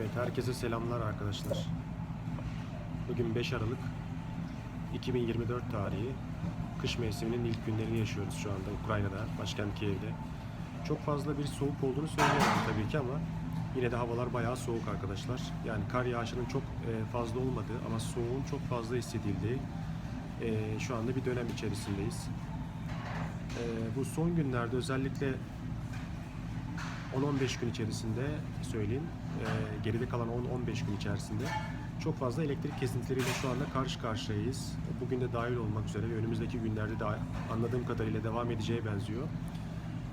Evet, herkese selamlar arkadaşlar. Bugün 5 Aralık 2024 tarihi. Kış mevsiminin ilk günlerini yaşıyoruz şu anda Ukrayna'da, başkent Kiev'de. Çok fazla bir soğuk olduğunu söyleyemem tabii ki ama yine de havalar bayağı soğuk arkadaşlar. Yani kar yağışının çok e, fazla olmadığı ama soğuğun çok fazla hissedildiği e, şu anda bir dönem içerisindeyiz. E, bu son günlerde özellikle 10-15 gün içerisinde söyleyeyim, e, geride kalan 10-15 gün içerisinde çok fazla elektrik kesintileriyle şu anda karşı karşıyayız. Bugün de dahil olmak üzere ve önümüzdeki günlerde de anladığım kadarıyla devam edeceğe benziyor.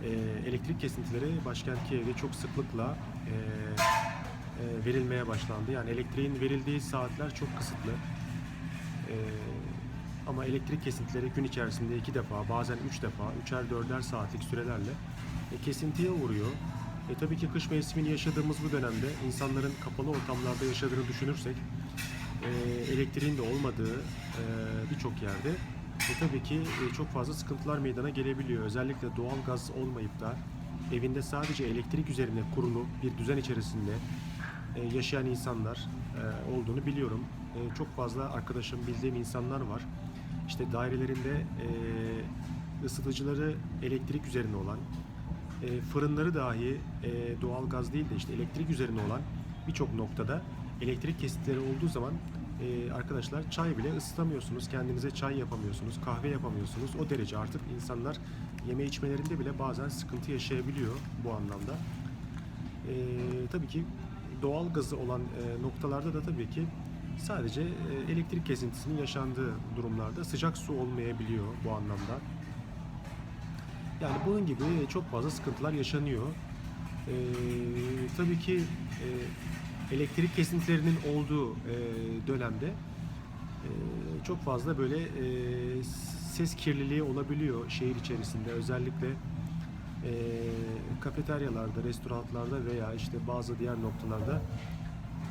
E, elektrik kesintileri başkent Kiev'de çok sıklıkla e, e, verilmeye başlandı. Yani elektriğin verildiği saatler çok kısıtlı. Ama elektrik kesintileri gün içerisinde iki defa, bazen üç defa, üçer dörder saatlik sürelerle e, kesintiye uğruyor. E, tabii ki kış mevsimini yaşadığımız bu dönemde insanların kapalı ortamlarda yaşadığını düşünürsek e, elektriğin de olmadığı e, birçok yerde e, tabii ki e, çok fazla sıkıntılar meydana gelebiliyor. Özellikle doğal gaz olmayıp da evinde sadece elektrik üzerine kurulu bir düzen içerisinde e, yaşayan insanlar e, olduğunu biliyorum. E, çok fazla arkadaşım, bildiğim insanlar var. İşte dairelerinde e, ısıtıcıları elektrik üzerine olan, e, fırınları dahi e, doğal gaz değil de işte elektrik üzerine olan birçok noktada elektrik kesitleri olduğu zaman e, arkadaşlar çay bile ısıtamıyorsunuz, kendinize çay yapamıyorsunuz, kahve yapamıyorsunuz. O derece artık insanlar yeme içmelerinde bile bazen sıkıntı yaşayabiliyor bu anlamda. E, tabii ki doğal gazı olan e, noktalarda da tabii ki sadece e, elektrik kesintisinin yaşandığı durumlarda sıcak su olmayabiliyor bu anlamda. Yani bunun gibi çok fazla sıkıntılar yaşanıyor. Ee, tabii ki e, elektrik kesintilerinin olduğu e, dönemde e, çok fazla böyle e, ses kirliliği olabiliyor şehir içerisinde. Özellikle e, kafeteryalarda, restoranlarda veya işte bazı diğer noktalarda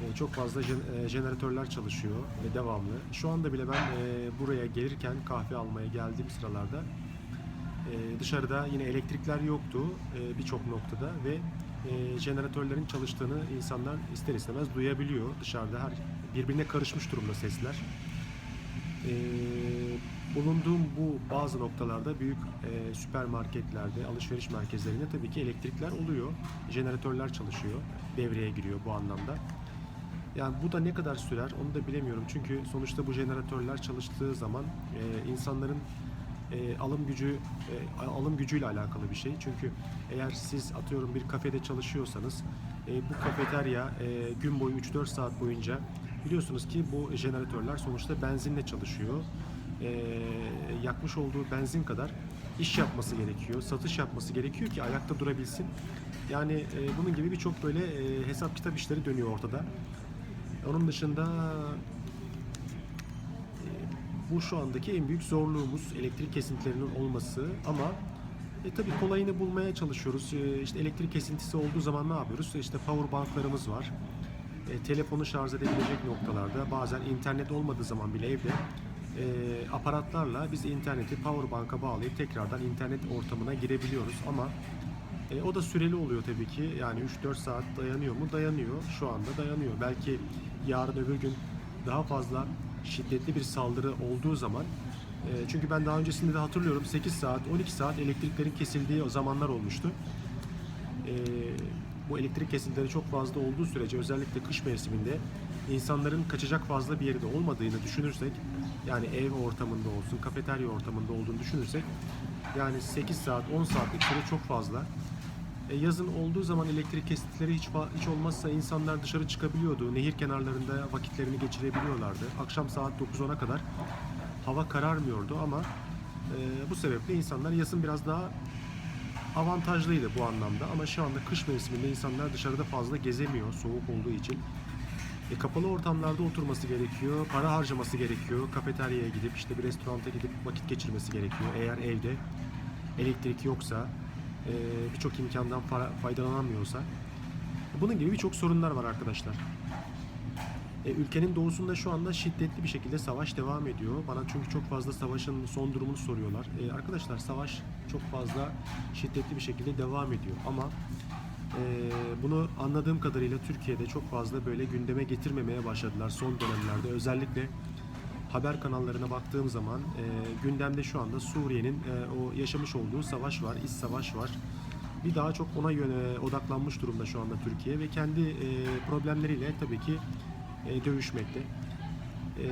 e, çok fazla jen- e, jeneratörler çalışıyor ve devamlı. Şu anda bile ben e, buraya gelirken kahve almaya geldiğim sıralarda ee, dışarıda yine elektrikler yoktu e, birçok noktada ve e, jeneratörlerin çalıştığını insanlar ister istemez duyabiliyor dışarıda her birbirine karışmış durumda sesler. Ee, bulunduğum bu bazı noktalarda büyük e, süpermarketlerde, alışveriş merkezlerinde tabii ki elektrikler oluyor. Jeneratörler çalışıyor, devreye giriyor bu anlamda. Yani bu da ne kadar sürer onu da bilemiyorum. Çünkü sonuçta bu jeneratörler çalıştığı zaman insanların e, alım gücü e, alım gücüyle alakalı bir şey. Çünkü eğer siz atıyorum bir kafede çalışıyorsanız e, bu kafeterya e, gün boyu 3-4 saat boyunca biliyorsunuz ki bu jeneratörler sonuçta benzinle çalışıyor. E, yakmış olduğu benzin kadar iş yapması gerekiyor, satış yapması gerekiyor ki ayakta durabilsin. Yani e, bunun gibi birçok böyle e, hesap kitap işleri dönüyor ortada. Onun dışında bu şu andaki en büyük zorluğumuz elektrik kesintilerinin olması ama e, tabii kolayını bulmaya çalışıyoruz. E, işte elektrik kesintisi olduğu zaman ne yapıyoruz? E, işte power banklarımız var. E, telefonu şarj edebilecek noktalarda bazen internet olmadığı zaman bile evde e, aparatlarla biz interneti power banka bağlayıp tekrardan internet ortamına girebiliyoruz ama e, o da süreli oluyor tabii ki. Yani 3-4 saat dayanıyor mu? Dayanıyor. Şu anda dayanıyor. Belki yarın öbür gün daha fazla şiddetli bir saldırı olduğu zaman e, çünkü ben daha öncesinde de hatırlıyorum 8 saat 12 saat elektriklerin kesildiği o zamanlar olmuştu. E, bu elektrik kesintileri çok fazla olduğu sürece özellikle kış mevsiminde insanların kaçacak fazla bir yeri de olmadığını düşünürsek yani ev ortamında olsun, kafeterya ortamında olduğunu düşünürsek yani 8 saat 10 saatlik süre çok fazla. E, yazın olduğu zaman elektrik kesintileri hiç, hiç olmazsa insanlar dışarı çıkabiliyordu. Nehir kenarlarında vakitlerini geçirebiliyorlardı. Akşam saat 9-10'a kadar hava kararmıyordu ama e, bu sebeple insanlar yazın biraz daha avantajlıydı bu anlamda. Ama şu anda kış mevsiminde insanlar dışarıda fazla gezemiyor soğuk olduğu için. E, kapalı ortamlarda oturması gerekiyor, para harcaması gerekiyor, kafeteryaya gidip işte bir restoranta gidip vakit geçirmesi gerekiyor. Eğer evde elektrik yoksa, birçok imkandan fa- faydalanamıyorsa. Bunun gibi birçok sorunlar var arkadaşlar. E, ülkenin doğusunda şu anda şiddetli bir şekilde savaş devam ediyor. Bana çünkü çok fazla savaşın son durumunu soruyorlar. E, arkadaşlar savaş çok fazla şiddetli bir şekilde devam ediyor ama bunu anladığım kadarıyla Türkiye'de çok fazla böyle gündeme getirmemeye başladılar son dönemlerde. Özellikle haber kanallarına baktığım zaman e, gündemde şu anda Suriye'nin e, o yaşamış olduğu savaş var, iç savaş var. Bir daha çok ona yöne odaklanmış durumda şu anda Türkiye ve kendi e, problemleriyle tabii ki e, dövüşmekte. Ee,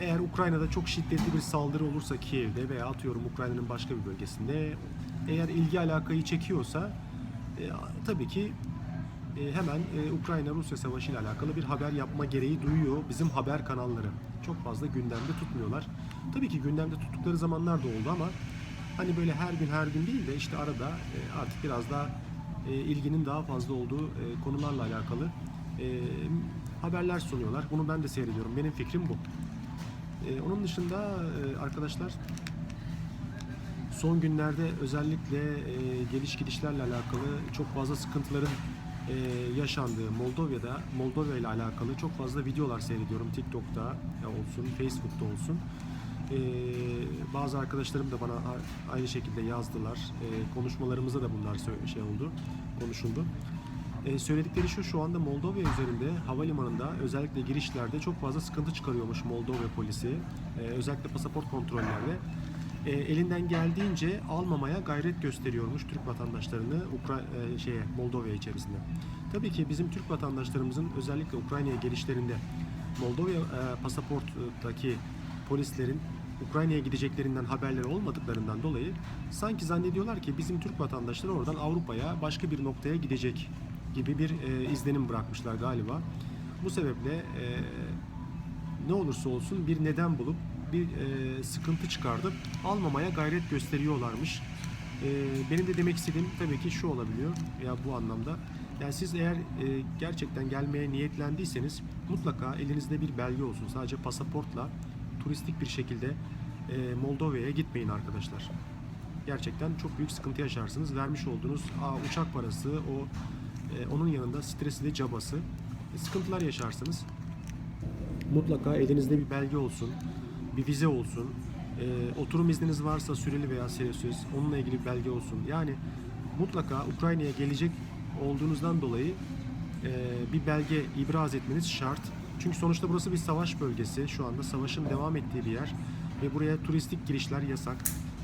eğer Ukrayna'da çok şiddetli bir saldırı olursa Kiev'de veya atıyorum Ukrayna'nın başka bir bölgesinde eğer ilgi alakayı çekiyorsa e, tabii ki e, hemen e, Ukrayna-Rusya savaşı ile alakalı bir haber yapma gereği duyuyor bizim haber kanalları. Çok fazla gündemde tutmuyorlar. Tabii ki gündemde tuttukları zamanlar da oldu ama hani böyle her gün her gün değil de işte arada e, artık biraz daha e, ilginin daha fazla olduğu e, konularla alakalı e, haberler sunuyorlar. Bunu ben de seyrediyorum. Benim fikrim bu. E, onun dışında e, arkadaşlar son günlerde özellikle e, geliş gidişlerle alakalı çok fazla sıkıntıların e, yaşandığı Moldova'da Moldova ile alakalı çok fazla videolar seyrediyorum TikTok'ta olsun, Facebook'ta olsun. E, bazı arkadaşlarım da bana aynı şekilde yazdılar. E, konuşmalarımızda da bunlar şey oldu, konuşuldu. E, söyledikleri şu şu anda Moldova üzerinde havalimanında özellikle girişlerde çok fazla sıkıntı çıkarıyormuş Moldova polisi. E, özellikle pasaport kontrollerde. E, elinden geldiğince almamaya gayret gösteriyormuş Türk vatandaşlarını Ukra e, şeye Moldova içerisinde. Tabii ki bizim Türk vatandaşlarımızın özellikle Ukrayna'ya gelişlerinde Moldova e, pasaporttaki polislerin Ukrayna'ya gideceklerinden haberleri olmadıklarından dolayı sanki zannediyorlar ki bizim Türk vatandaşları oradan Avrupa'ya başka bir noktaya gidecek gibi bir e, izlenim bırakmışlar galiba. Bu sebeple e, ne olursa olsun bir neden bulup bir e, sıkıntı çıkartıp almamaya gayret gösteriyorlarmış. E, benim de demek istediğim tabii ki şu olabiliyor ya bu anlamda. Yani siz eğer e, gerçekten gelmeye niyetlendiyseniz mutlaka elinizde bir belge olsun. Sadece pasaportla turistik bir şekilde e, Moldova'ya gitmeyin arkadaşlar. Gerçekten çok büyük sıkıntı yaşarsınız. Vermiş olduğunuz aa, uçak parası, o e, onun yanında stresi de cabası. E, sıkıntılar yaşarsınız mutlaka elinizde bir belge olsun, bir vize olsun, e, oturum izniniz varsa süreli veya süresiz onunla ilgili bir belge olsun. Yani mutlaka Ukrayna'ya gelecek olduğunuzdan dolayı e, bir belge ibraz etmeniz şart. Çünkü sonuçta burası bir savaş bölgesi. Şu anda savaşın devam ettiği bir yer ve buraya turistik girişler yasak.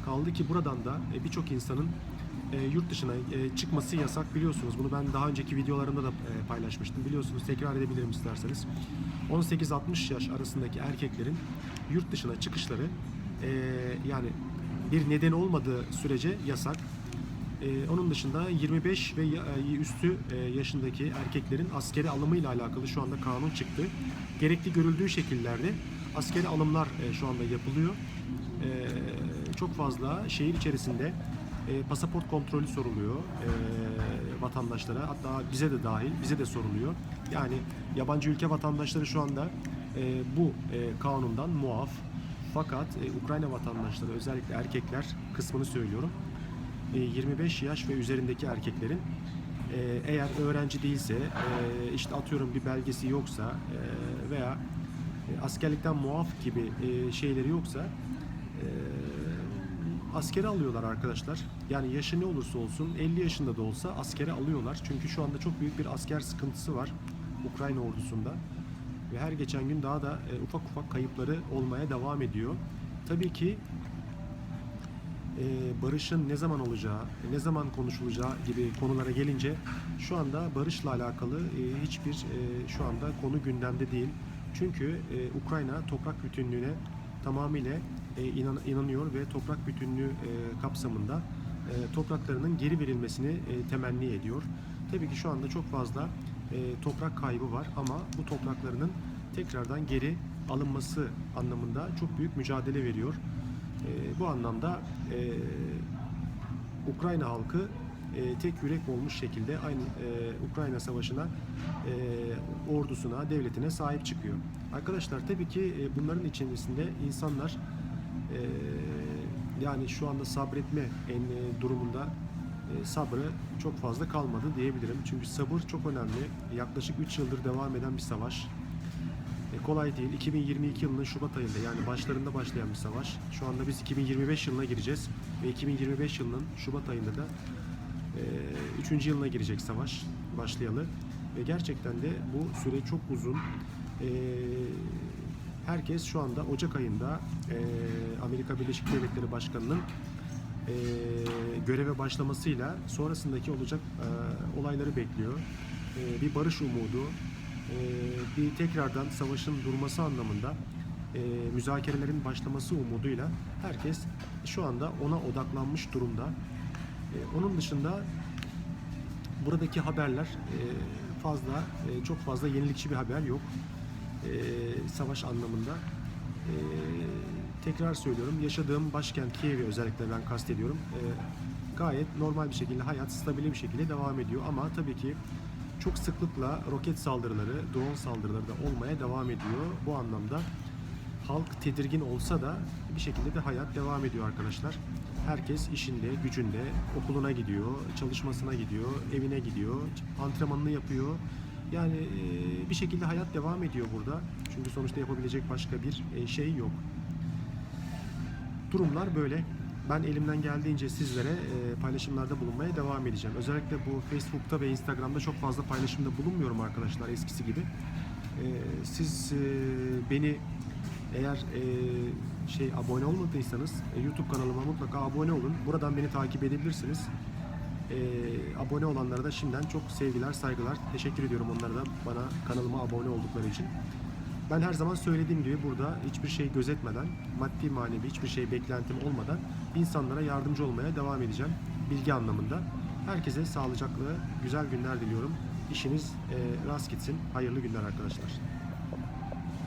Kaldı ki buradan da e, birçok insanın e, yurt dışına e, çıkması yasak biliyorsunuz. Bunu ben daha önceki videolarımda da e, paylaşmıştım. Biliyorsunuz tekrar edebilirim isterseniz. 18-60 yaş arasındaki erkeklerin yurt dışına çıkışları e, yani bir neden olmadığı sürece yasak. E, onun dışında 25 ve e, üstü e, yaşındaki erkeklerin askeri alımıyla alakalı şu anda kanun çıktı. Gerekli görüldüğü şekillerde askeri alımlar e, şu anda yapılıyor. E, çok fazla şehir içerisinde e, pasaport kontrolü soruluyor e, vatandaşlara. Hatta bize de dahil, bize de soruluyor. Yani yabancı ülke vatandaşları şu anda e, bu e, kanundan muaf. Fakat e, Ukrayna vatandaşları özellikle erkekler kısmını söylüyorum. E, 25 yaş ve üzerindeki erkeklerin e, eğer öğrenci değilse, e, işte atıyorum bir belgesi yoksa e, veya e, askerlikten muaf gibi e, şeyleri yoksa askere alıyorlar arkadaşlar. Yani yaşı ne olursa olsun 50 yaşında da olsa askere alıyorlar. Çünkü şu anda çok büyük bir asker sıkıntısı var Ukrayna ordusunda. Ve her geçen gün daha da e, ufak ufak kayıpları olmaya devam ediyor. Tabii ki e, barışın ne zaman olacağı, ne zaman konuşulacağı gibi konulara gelince şu anda barışla alakalı e, hiçbir e, şu anda konu gündemde değil. Çünkü e, Ukrayna toprak bütünlüğüne tamamıyla e, inan, inanıyor ve toprak bütünlüğü e, kapsamında e, topraklarının geri verilmesini e, temenni ediyor. Tabii ki şu anda çok fazla e, toprak kaybı var ama bu topraklarının tekrardan geri alınması anlamında çok büyük mücadele veriyor. E, bu anlamda e, Ukrayna halkı e, tek yürek olmuş şekilde aynı e, Ukrayna savaşına, e, ordusuna, devletine sahip çıkıyor. Arkadaşlar tabii ki e, bunların içerisinde insanlar yani şu anda sabretme en e, durumunda e, sabrı çok fazla kalmadı diyebilirim. Çünkü sabır çok önemli. Yaklaşık 3 yıldır devam eden bir savaş. E, kolay değil. 2022 yılının Şubat ayında yani başlarında başlayan bir savaş. Şu anda biz 2025 yılına gireceğiz ve 2025 yılının Şubat ayında da E, üçüncü yılına girecek savaş başlayalı. Ve gerçekten de bu süre çok uzun. E, herkes şu anda Ocak ayında e, Amerika Birleşik Devletleri Başkanı'nın e, göreve başlamasıyla sonrasındaki olacak e, olayları bekliyor. E, bir barış umudu, bir tekrardan savaşın durması anlamında müzakerelerin başlaması umuduyla herkes şu anda ona odaklanmış durumda. Onun dışında buradaki haberler fazla, çok fazla yenilikçi bir haber yok savaş anlamında. Tekrar söylüyorum, yaşadığım başkent Kiev'i özellikle ben kastediyorum. E, gayet normal bir şekilde hayat stabil bir şekilde devam ediyor ama tabii ki çok sıklıkla roket saldırıları, drone saldırıları da olmaya devam ediyor. Bu anlamda halk tedirgin olsa da bir şekilde de hayat devam ediyor arkadaşlar. Herkes işinde, gücünde, okuluna gidiyor, çalışmasına gidiyor, evine gidiyor, antrenmanını yapıyor. Yani e, bir şekilde hayat devam ediyor burada. Çünkü sonuçta yapabilecek başka bir e, şey yok. Durumlar böyle. Ben elimden geldiğince sizlere e, paylaşımlarda bulunmaya devam edeceğim. Özellikle bu Facebook'ta ve Instagram'da çok fazla paylaşımda bulunmuyorum arkadaşlar eskisi gibi. E, Siz e, beni eğer e, şey abone olmadıysanız e, YouTube kanalıma mutlaka abone olun. Buradan beni takip edebilirsiniz. E, abone olanlara da şimdiden çok sevgiler, saygılar. Teşekkür ediyorum onlara da bana kanalıma abone oldukları için. Ben her zaman söylediğim gibi burada hiçbir şey gözetmeden, maddi manevi hiçbir şey beklentim olmadan insanlara yardımcı olmaya devam edeceğim. Bilgi anlamında. Herkese sağlıcaklı, güzel günler diliyorum. İşiniz e, rast gitsin. Hayırlı günler arkadaşlar.